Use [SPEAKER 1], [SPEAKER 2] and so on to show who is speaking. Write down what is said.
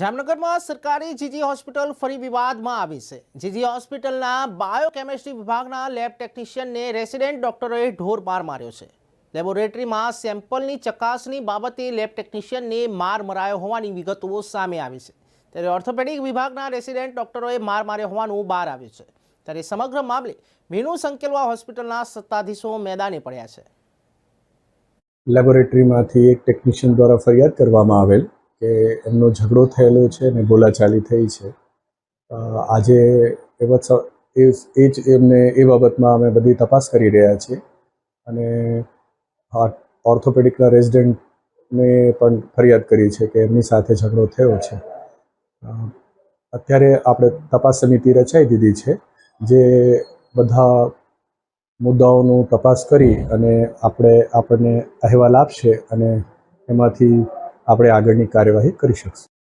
[SPEAKER 1] જામનગરમાં સરકારી જીજી હોસ્પિટલ ફરી વિવાદમાં આવી છે. જીજી હોસ્પિટલના બાયોકેમિસ્ટ્રી વિભાગના લેબ ટેકનિશિયનને રેસિડેન્ટ ડોક્ટરોએ ઢોર માર માર્યો છે. લેબોરેટરીમાં સેમ્પલની ચકાસણી બાબતે લેબ ટેકનિશિયનને માર મરાયો હોવાની વિગતો સામે આવી છે. ત્યારે ઓર્થોપેડિક વિભાગના રેસિડેન્ટ ડોક્ટરોએ માર માર્યો હોવાનું બહાર આવ્યું છે. ત્યારે સમગ્ર મામલે મીનુ સંકેલવા હોસ્પિટલના સત્તાધીશો મેદાને પડ્યા છે.
[SPEAKER 2] લેબોરેટરીમાંથી એક ટેકનિશિયન દ્વારા ફરિયાદ કરવામાં આવેલ. કે એમનો ઝઘડો થયેલો છે અને બોલાચાલી થઈ છે. આજે એ વત્સ- એ એ જ એમને એ બાબતમાં અમે બધી તપાસ કરી રહ્યા છીએ. અને ઓર્થોપેડિકના રેઝિડન્ટને પણ ફરિયાદ કરી છે કે એમની સાથે ઝઘડો થયો છે. અત્યારે આપણે તપાસ સમિતિ રચાઈ દીધી છે જે બધા મુદ્દાઓનું તપાસ કરી અને આપણે આપણને અહેવાલ આપશે અને એમાંથી આપણે આગળની કાર્યવાહી કરી શકશું.